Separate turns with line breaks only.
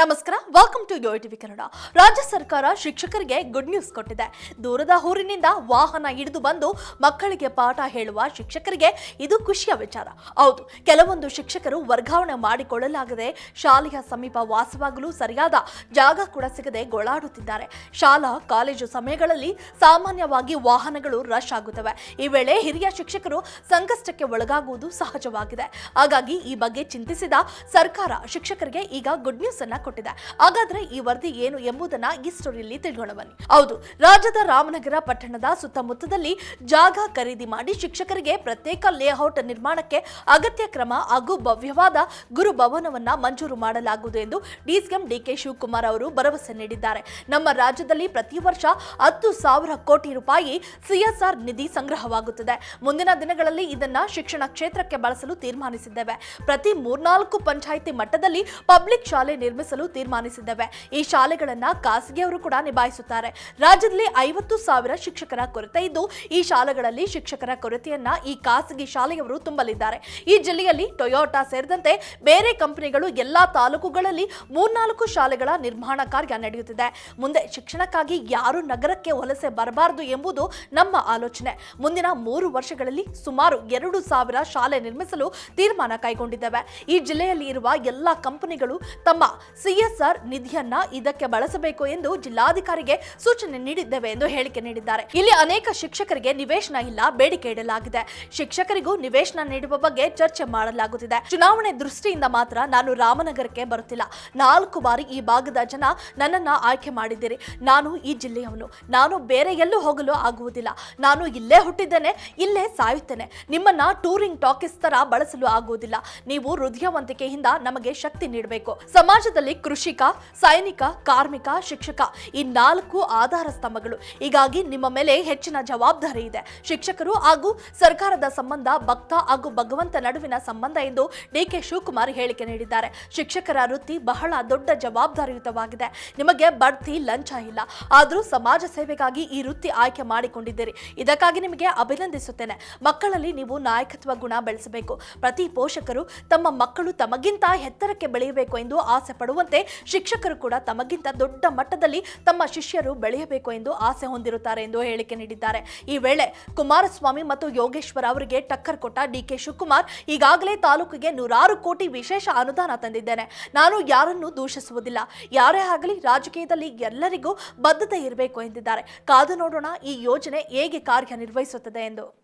ನಮಸ್ಕಾರ welcome to TV Kannada. ರಾಜ್ಯ ಸರ್ಕಾರ ಶಿಕ್ಷಕರಿಗೆ ಗುಡ್ ನ್ಯೂಸ್ ಕೊಟ್ಟಿದೆ. ದೂರದ ಊರಿನಿಂದ ವಾಹನ ಹಿಡಿದು ಬಂದು ಮಕ್ಕಳಿಗೆ ಪಾಠ ಹೇಳುವ ಶಿಕ್ಷಕರಿಗೆ ಇದು ಖುಷಿಯ ವಿಚಾರ. ಹೌದು, ಕೆಲವೊಂದು ಶಿಕ್ಷಕರು ವರ್ಗಾವಣೆ ಮಾಡಿಕೊಳ್ಳಲಾಗದೆ ಶಾಲೆಯ ಸಮೀಪ ವಾಸವಾಗಲು ಸರಿಯಾದ ಜಾಗ ಕೂಡ ಸಿಗದೆ ಗೋಳಾಡುತ್ತಿದ್ದಾರೆ. ಶಾಲಾ, ಕಾಲೇಜು ಸಮಯಗಳಲ್ಲಿ ಸಾಮಾನ್ಯವಾಗಿ ವಾಹನಗಳು ರಶ್ ಆಗುತ್ತವೆ. ಈ ವೇಳೆ ಹಿರಿಯ ಶಿಕ್ಷಕರು ಸಂಕಷ್ಟಕ್ಕೆ ಒಳಗಾಗುವುದು ಸಹಜವಾಗಿದೆ. ಹಾಗಾಗಿ ಈ ಬಗ್ಗೆ ಚಿಂತಿಸಿದ ಸರ್ಕಾರ ಶಿಕ್ಷಕರಿಗೆ ಈಗ ಗುಡ್ ನ್ಯೂಸ್ ಅನ್ನ ಕೊಟ್ಟಿದೆ. ಹಾಗಾದ್ರೆ ಈ ವರದಿ ಏನು ಎಂಬುದನ್ನ ಈ ಸ್ಟೋರಿಯಲ್ಲಿ ತಿಳ್ಕೊಂಡು ಬನ್ನಿ. ಹೌದು, ರಾಜ್ಯದ ರಾಮನಗರ ಪಟ್ಟಣದ ಸುತ್ತಮುತ್ತದಲ್ಲಿ ಜಾಗ ಖರೀದಿ ಮಾಡಿ ಶಿಕ್ಷಕರಿಗೆ ಪ್ರತ್ಯೇಕ ಲೇಔಟ್ ನಿರ್ಮಾಣಕ್ಕೆ ಅಗತ್ಯ ಕ್ರಮ ಹಾಗೂ ಭವ್ಯವಾದ ಗುರು ಭವನವನ್ನ ಮಂಜೂರು ಮಾಡಲಾಗುವುದು ಎಂದು ಡಿಸಿಎಂ ಡಿಕೆ ಶಿವಕುಮಾರ್ ಅವರು ಭರವಸೆ ನೀಡಿದ್ದಾರೆ. ನಮ್ಮ ರಾಜ್ಯದಲ್ಲಿ ಪ್ರತಿ ವರ್ಷ ಹತ್ತು ಸಾವಿರ ಕೋಟಿ ರೂಪಾಯಿ ಸಿಎಸ್ಆರ್ ನಿಧಿ ಸಂಗ್ರಹವಾಗುತ್ತದೆ. ಮುಂದಿನ ದಿನಗಳಲ್ಲಿ ಇದನ್ನ ಶಿಕ್ಷಣ ಕ್ಷೇತ್ರಕ್ಕೆ ಬಳಸಲು ತೀರ್ಮಾನಿಸಿದ್ದೇವೆ. ಪ್ರತಿ ಮೂರ್ನಾಲ್ಕು ಪಂಚಾಯಿತಿ ಮಟ್ಟದಲ್ಲಿ ಪಬ್ಲಿಕ್ ಶಾಲೆ ನಿರ್ಮಿಸಲು ತೀರ್ಮಾನಿಸಿದ್ದೇವೆ. ಈ ಶಾಲೆಗಳನ್ನ ಖಾಸಗಿಯವರು ಕೂಡ ನಿಭಾಯಿಸುತ್ತಾರೆ. ರಾಜ್ಯದಲ್ಲಿ ಐವತ್ತು ಸಾವಿರ ಶಿಕ್ಷಕರ ಕೊರತೆ ಇದ್ದು, ಈ ಶಾಲೆಗಳಲ್ಲಿ ಶಿಕ್ಷಕರ ಕೊರತೆಯನ್ನ ಈ ಖಾಸಗಿ ಶಾಲೆಯವರು ತುಂಬಲಿದ್ದಾರೆ. ಈ ಜಿಲ್ಲೆಯಲ್ಲಿ ಟೊಯೋಟಾ ಸೇರಿದಂತೆ ಬೇರೆ ಕಂಪನಿಗಳು ಎಲ್ಲಾ ತಾಲೂಕುಗಳಲ್ಲಿ ಮೂರ್ನಾಲ್ಕು ಶಾಲೆಗಳ ನಿರ್ಮಾಣ ಕಾರ್ಯ ನಡೆಯುತ್ತಿದೆ. ಮುಂದೆ ಶಿಕ್ಷಣಕ್ಕಾಗಿ ಯಾರು ನಗರಕ್ಕೆ ವಲಸೆ ಬರಬಾರದು ಎಂಬುದು ನಮ್ಮ ಆಲೋಚನೆ. ಮುಂದಿನ ಮೂರು ವರ್ಷಗಳಲ್ಲಿ ಸುಮಾರು ಎರಡು ಸಾವಿರ ಶಾಲೆ ನಿರ್ಮಿಸಲು ತೀರ್ಮಾನ ಕೈಗೊಂಡಿದ್ದೇವೆ. ಈ ಜಿಲ್ಲೆಯಲ್ಲಿ ಇರುವ ಎಲ್ಲ ಕಂಪನಿಗಳು ತಮ್ಮ ಸಿಎಸ್ಆರ್ ನಿಧಿಯನ್ನ ಇದಕ್ಕೆ ಬಳಸಬೇಕು ಎಂದು ಜಿಲ್ಲಾಧಿಕಾರಿಗೆ ಸೂಚನೆ ನೀಡಿದ್ದೇವೆ ಎಂದು ಹೇಳಿಕೆ ನೀಡಿದ್ದಾರೆ. ಇಲ್ಲಿ ಅನೇಕ ಶಿಕ್ಷಕರಿಗೆ ನಿವೇಶನ ಇಲ್ಲ, ಬೇಡಿಕೆ ಇಡಲಾಗಿದೆ. ಶಿಕ್ಷಕರಿಗೂ ನಿವೇಶನ ನೀಡುವ ಬಗ್ಗೆ ಚರ್ಚೆ ಮಾಡಲಾಗುತ್ತಿದೆ. ಚುನಾವಣೆ ದೃಷ್ಟಿಯಿಂದ ಮಾತ್ರ ನಾನು ರಾಮನಗರಕ್ಕೆ ಬರುತ್ತಿಲ್ಲ. ನಾಲ್ಕು ಬಾರಿ ಈ ಭಾಗದ ಜನ ನನ್ನನ್ನ ಆಯ್ಕೆ ಮಾಡಿದ್ದೀರಿ. ನಾನು ಈ ಜಿಲ್ಲೆಯವನು. ನಾನು ಬೇರೆ ಎಲ್ಲೂ ಹೋಗಲು ಆಗುವುದಿಲ್ಲ. ನಾನು ಇಲ್ಲೇ ಹುಟ್ಟಿದ್ದೇನೆ, ಇಲ್ಲೇ ಸಾಯುತ್ತೇನೆ. ನಿಮ್ಮನ್ನ ಟೂರಿಂಗ್ ಟಾಕೀಸ್ ತರ ಬಳಸಲು ಆಗುವುದಿಲ್ಲ. ನೀವು ಹೃದಯವಂತಿಕೆಯಿಂದ ನಮಗೆ ಶಕ್ತಿ ನೀಡಬೇಕು. ಸಮಾಜದಲ್ಲಿ ಕೃಷಿಕ, ಸೈನಿಕ, ಕಾರ್ಮಿಕ, ಶಿಕ್ಷಕ ಈ ನಾಲ್ಕು ಆಧಾರ ಸ್ತಂಭಗಳು. ಹೀಗಾಗಿ ನಿಮ್ಮ ಮೇಲೆ ಹೆಚ್ಚಿನ ಜವಾಬ್ದಾರಿ ಇದೆ. ಶಿಕ್ಷಕರು ಹಾಗೂ ಸರ್ಕಾರದ ಸಂಬಂಧ, ಭಕ್ತ ಹಾಗೂ ಭಗವಂತ ನಡುವಿನ ಸಂಬಂಧ ಎಂದು ಡಿಕೆ ಶಿವಕುಮಾರ್ ಹೇಳಿಕೆ ನೀಡಿದ್ದಾರೆ. ಶಿಕ್ಷಕರ ವೃತ್ತಿ ಬಹಳ ದೊಡ್ಡ ಜವಾಬ್ದಾರಿಯುತವಾಗಿದೆ. ನಿಮಗೆ ಬಡ್ತಿ, ಲಂಚ ಇಲ್ಲ. ಆದರೂ ಸಮಾಜ ಸೇವೆಗಾಗಿ ಈ ವೃತ್ತಿ ಆಯ್ಕೆ ಮಾಡಿಕೊಂಡಿದ್ದೀರಿ. ಇದಕ್ಕಾಗಿ ನಿಮಗೆ ಅಭಿನಂದಿಸುತ್ತೇನೆ. ಮಕ್ಕಳಲ್ಲಿ ನೀವು ನಾಯಕತ್ವ ಗುಣ ಬೆಳೆಸಬೇಕು. ಪ್ರತಿ ಪೋಷಕರು ತಮ್ಮ ಮಕ್ಕಳು ತಮಗಿಂತ ಎತ್ತರಕ್ಕೆ ಬೆಳೆಯಬೇಕು ಎಂದು ಆಸೆ ಶಿಕ್ಷಕರು ಕೂಡ ತಮಗಿಂತ ದೊಡ್ಡ ಮಟ್ಟದಲ್ಲಿ ತಮ್ಮ ಶಿಷ್ಯರು ಬೆಳೆಯಬೇಕು ಎಂದು ಆಸೆ ಹೊಂದಿರುತ್ತಾರೆ ಎಂದು ಹೇಳಿಕೆ ನೀಡಿದ್ದಾರೆ. ಈ ವೇಳೆ ಕುಮಾರಸ್ವಾಮಿ ಮತ್ತು ಯೋಗೇಶ್ವರ ಅವರಿಗೆ ಟಕ್ಕರ್ ಕೊಟ್ಟ ಡಿಕೆ ಶಿವಕುಮಾರ್ ಈಗಾಗಲೇ ತಾಲೂಕಿಗೆ ನೂರಾರು ಕೋಟಿ ವಿಶೇಷ ಅನುದಾನ ತಂದಿದ್ದೇನೆ. ನಾನು ಯಾರನ್ನೂ ದೂಷಿಸುವುದಿಲ್ಲ. ಯಾರೇ ಆಗಲಿ ರಾಜಕೀಯದಲ್ಲಿ ಎಲ್ಲರಿಗೂ ಬದ್ಧತೆ ಇರಬೇಕು ಎಂದಿದ್ದಾರೆ. ಕಾದು ನೋಡೋಣ ಈ ಯೋಜನೆ ಹೇಗೆ ಕಾರ್ಯನಿರ್ವಹಿಸುತ್ತದೆ ಎಂದು.